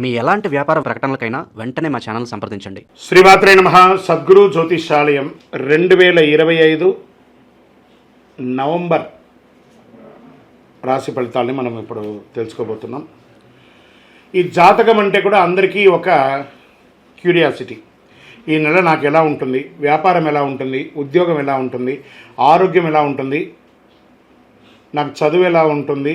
మీ ఎలాంటి వ్యాపార ప్రకటనలకైనా వెంటనే మా ఛానల్ సంప్రదించండి. శ్రీమాత్రే నమ. సద్గురు జ్యోతిషాలయం రెండు వేల ఇరవై ఐదు నవంబర్ రాశి ఫలితాలని మనం ఇప్పుడు తెలుసుకోబోతున్నాం. ఈ జాతకం అంటే కూడా అందరికీ ఒక క్యూరియాసిటీ. ఈ నెల నాకు ఎలా ఉంటుంది? వ్యాపారం ఎలా ఉంటుంది? ఉద్యోగం ఎలా ఉంటుంది? ఆరోగ్యం ఎలా ఉంటుంది? నాకు చదువు ఎలా ఉంటుంది?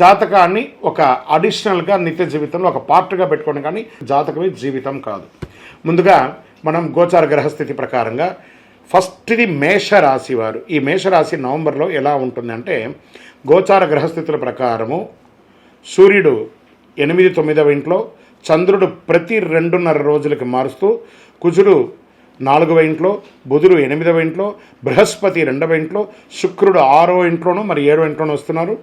జాతకాన్ని ఒక అడిషనల్గా నిత్య జీవితంలో ఒక పార్ట్గా పెట్టుకోండి కానీ జాతకమే జీవితం కాదు. ముందుగా మనం గోచార గ్రహస్థితి ప్రకారంగా ఫస్ట్ది మేషరాశి వారు. ఈ మేషరాశి నవంబర్లో ఎలా ఉంటుందంటే గోచార గ్రహస్థితుల ప్రకారము సూర్యుడు ఎనిమిది తొమ్మిదవ ఇంట్లో చంద్రుడు ప్రతి రెండున్నర రోజులకి మారుస్తూ కుజుడు నాలుగవ ఇంట్లో బుధుడు ఎనిమిదవ ఇంట్లో బృహస్పతి రెండవ ఇంట్లో శుక్రుడు ఆరో ఇంట్లోనూ మరి ఏడవ ఇంట్లోనూ వస్తున్నారు.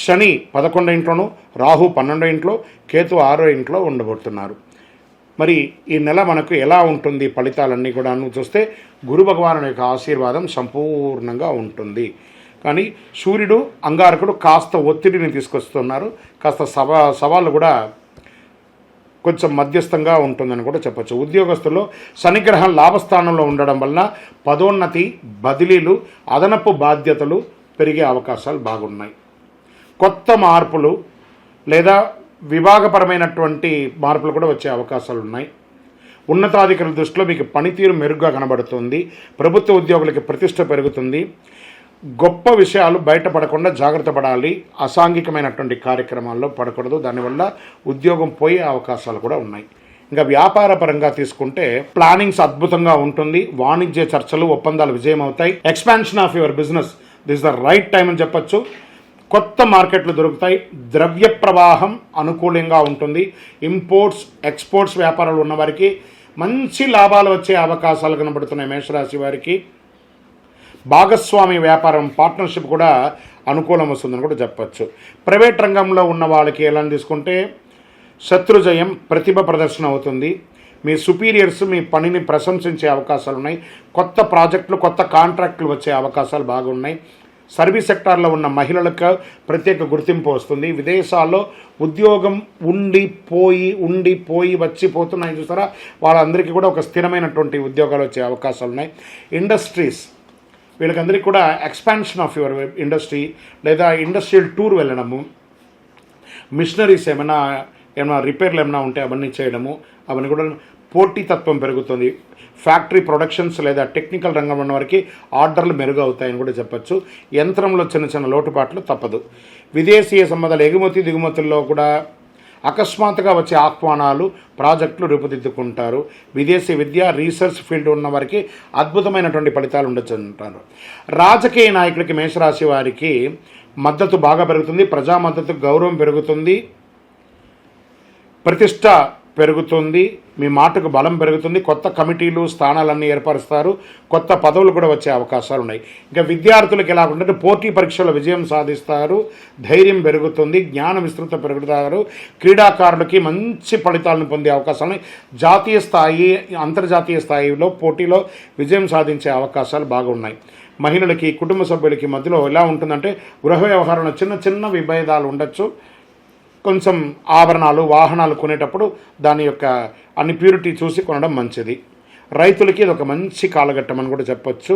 శని పదకొండో ఇంట్లోనూ రాహు పన్నెండో ఇంట్లో కేతు ఆరో ఇంట్లో ఉండబోతున్నారు. మరి ఈ నెల మనకు ఎలా ఉంటుంది? ఫలితాలన్నీ కూడా చూస్తే గురు భగవాను యొక్క ఆశీర్వాదం సంపూర్ణంగా ఉంటుంది. కానీ సూర్యుడు అంగారకుడు కాస్త ఒత్తిడిని తీసుకొస్తున్నారు. కాస్త సవా సవాళ్ళు కూడా కొంచెం మధ్యస్థంగా ఉంటుందని కూడా చెప్పచ్చు. ఉద్యోగస్తుల్లో శనిగ్రహం లాభస్థానంలో ఉండడం వలన పదోన్నతి బదిలీలు అదనపు బాధ్యతలు పెరిగే అవకాశాలు బాగున్నాయి. కొత్త మార్పులు లేదా విభాగపరమైనటువంటి మార్పులు కూడా వచ్చే అవకాశాలు ఉన్నాయి ఉన్నతాధికారుల దృష్టిలో మీకు పనితీరు మెరుగ్గా కనబడుతుంది. ప్రభుత్వ ఉద్యోగులకి ప్రతిష్ట పెరుగుతుంది. గొప్ప విషయాలు బయటపడకుండా జాగ్రత్త పడాలి. అసాంఘికమైనటువంటి కార్యక్రమాల్లో పడకూడదు. దానివల్ల ఉద్యోగం పోయే అవకాశాలు కూడా ఉన్నాయి. ఇంకా వ్యాపార పరంగా తీసుకుంటే ప్లానింగ్స్ అద్భుతంగా ఉంటుంది. వాణిజ్య చర్చలు ఒప్పందాలు విజయం అవుతాయి expansion of your business. This the right time అని చెప్పొచ్చు. కొత్త మార్కెట్లు దొరుకుతాయి. ద్రవ్య ప్రవాహం అనుకూలంగా ఉంటుంది. ఇంపోర్ట్స్ ఎక్స్పోర్ట్స్ వ్యాపారాలు ఉన్నవారికి మంచి లాభాలు వచ్చే అవకాశాలు కనబడుతున్నాయి మేషరాశి వారికి. భాగస్వామి వ్యాపారం పార్ట్నర్షిప్ కూడా అనుకూలం వస్తుందని కూడా చెప్పచ్చు. ప్రైవేట్ రంగంలో ఉన్న వాళ్ళకి ఎలా తీసుకుంటే శత్రుజయం ప్రతిభ ప్రదర్శన అవుతుంది. మీ సుపీరియర్స్ మీ పనిని ప్రశంసించే అవకాశాలు ఉన్నాయి. కొత్త ప్రాజెక్టులు కొత్త కాంట్రాక్టులు వచ్చే అవకాశాలు బాగున్నాయి. సర్వీస్ సెక్టార్లో ఉన్న మహిళలకు ప్రత్యేక గుర్తింపు వస్తుంది. విదేశాల్లో ఉద్యోగం ఉండి పోయి ఉండి పోయి వచ్చి పోతున్నాయి చూసారా? వాళ్ళందరికీ కూడా ఒక స్థిరమైనటువంటి ఉద్యోగాలు వచ్చే అవకాశాలు ఉన్నాయి. ఇండస్ట్రీస్ వీళ్ళకందరికీ కూడా ఎక్స్పాన్షన్ ఆఫ్ యువర్ ఇండస్ట్రీ లేదా ఇండస్ట్రియల్ టూర్ వెళ్ళడము మిషనరీస్ ఏమైనా ఏమైనా రిపేర్లు ఏమైనా ఉంటే అవన్నీ చేయడము అవన్నీ కూడా పోటీతత్వం పెరుగుతుంది. ఫ్యాక్టరీ ప్రొడక్షన్స్ లేదా టెక్నికల్ రంగం ఉన్న వారికి ఆర్డర్లు మెరుగవుతాయని కూడా చెప్పచ్చు. యంత్రంలో చిన్న చిన్న లోటుపాట్లు తప్పదు. విదేశీయ సంబంధాలు ఎగుమతి దిగుమతుల్లో కూడా అకస్మాత్తుగా వచ్చే ఆహ్వానాలు ప్రాజెక్టులు రూపుదిద్దుకుంటారు. విదేశీ విద్య రీసెర్చ్ ఫీల్డ్ ఉన్న వారికి అద్భుతమైనటువంటి ఫలితాలు ఉండొచ్చు అంటారు రాజకీయ నాయకులకి మేషరాశి వారికి మద్దతు బాగా పెరుగుతుంది ప్రజా మద్దతు గౌరవం పెరుగుతుంది. ప్రతిష్ట పెరుగుతుంది మీ మాటకు బలం పెరుగుతుంది కొత్త కమిటీలు స్థానాలన్నీ ఏర్పరుస్తారు కొత్త పదవులు కూడా వచ్చే అవకాశాలు ఉన్నాయి ఇంకా విద్యార్థులకు ఎలా ఉంటుంటే పోటీ పరీక్షలో విజయం సాధిస్తారు ధైర్యం పెరుగుతుంది జ్ఞాన విస్తృత పెరుగుతారు క్రీడాకారులకి మంచి ఫలితాలను పొందే అవకాశాలు ఉన్నాయి జాతీయ స్థాయి అంతర్జాతీయ స్థాయిలో పోటీలో విజయం సాధించే అవకాశాలు బాగున్నాయి. మహిళలకి కుటుంబ సభ్యులకి మధ్యలో ఎలా ఉంటుందంటే గృహ వ్యవహారంలో చిన్న చిన్న విభేదాలు ఉండొచ్చు. కొంచెం ఆభరణాలు వాహనాలు కొనేటప్పుడు దాని యొక్క అన్ని ప్యూరిటీ చూసి కొనడం మంచిది. రైతులకి ఇది ఒక మంచి కాలఘట్టం అని కూడా చెప్పొచ్చు.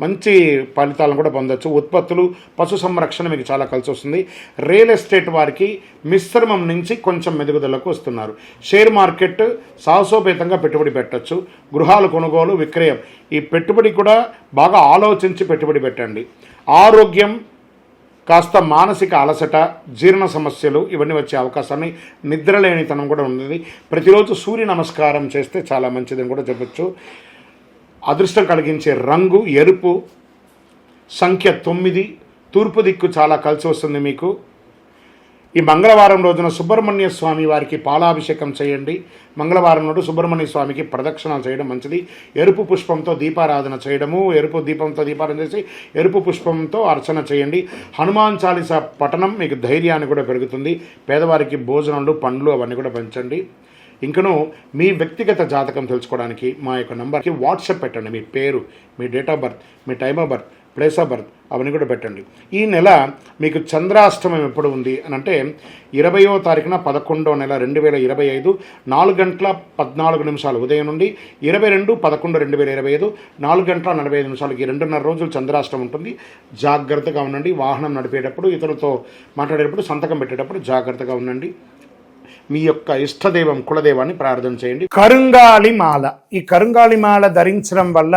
మంచి ఫలితాలను కూడా పొందొచ్చు. ఉత్పత్తులు పశు సంరక్షణ మీకు చాలా కలిసి వస్తుంది. రియల్ ఎస్టేట్ వారికి మిశ్రమం నుంచి కొంచెం మెరుగుదలకు వస్తున్నారు. షేర్ మార్కెట్ సాహసోపేతంగా పెట్టుబడి పెట్టచ్చు. గృహాలు కొనుగోలు విక్రయం. ఈ పెట్టుబడి కూడా బాగా ఆలోచించి పెట్టుబడి పెట్టండి. ఆరోగ్యం కాస్త మానసిక అలసట జీర్ణ సమస్యలు ఇవన్నీ వచ్చే అవకాశాన్ని నిద్రలేనితనం కూడా ఉంది ప్రతిరోజు సూర్య నమస్కారం చేస్తే చాలా మంచిదని కూడా చెప్పొచ్చు. అదృష్టం కలిగించే రంగు ఎరుపు సంఖ్య తొమ్మిది తూర్పు దిక్కు చాలా కలిసి వస్తుంది మీకు. ఈ మంగళవారం రోజున సుబ్రహ్మణ్య స్వామి వారికి పాలాభిషేకం చేయండి. మంగళవారం నాడు సుబ్రహ్మణ్య స్వామికి ప్రదక్షిణాలు చేయడం మంచిది. ఎరుపు పుష్పంతో దీపారాధన చేయడము ఎరుపు దీపంతో దీపారాధన చేసి ఎరుపు పుష్పంతో అర్చన చేయండి. హనుమాన్ చాలీస పఠనం మీకు ధైర్యాన్ని కూడా పెరుగుతుంది. పేదవారికి భోజనాలు పండ్లు అవన్నీ కూడా పెంచండి. ఇంకను మీ వ్యక్తిగత జాతకం తెలుసుకోవడానికి మా యొక్క నంబర్కి వాట్సాప్ పెట్టండి. మీ పేరు మీ date of birth me time of birth place of birth అవన్నీ కూడా పెట్టండి. ఈ నెల మీకు చంద్రాష్టమం ఎప్పుడు ఉంది అని అంటే ఇరవయో తారీఖున పదకొండో నెల రెండు వేల ఇరవై ఐదు నాలుగు గంటల పద్నాలుగు నిమిషాలు ఉదయం నుండి ఇరవై రెండు పదకొండు రెండు వేల ఇరవై ఐదు నాలుగు గంటల నలభై ఐదు నిమిషాలకి రెండున్నర రోజులు చంద్రాష్టమం ఉంటుంది. జాగ్రత్తగా ఉండండి. వాహనం నడిపేటప్పుడు ఇతరులతో మాట్లాడేటప్పుడు సంతకం పెట్టేటప్పుడు జాగ్రత్తగా ఉండండి. మీ యొక్క ఇష్టదైవం కులదైవాన్ని ప్రార్థన చేయండి. కరుంగాళి మాల ఈ కరుంగాళి మాల ధరించడం వల్ల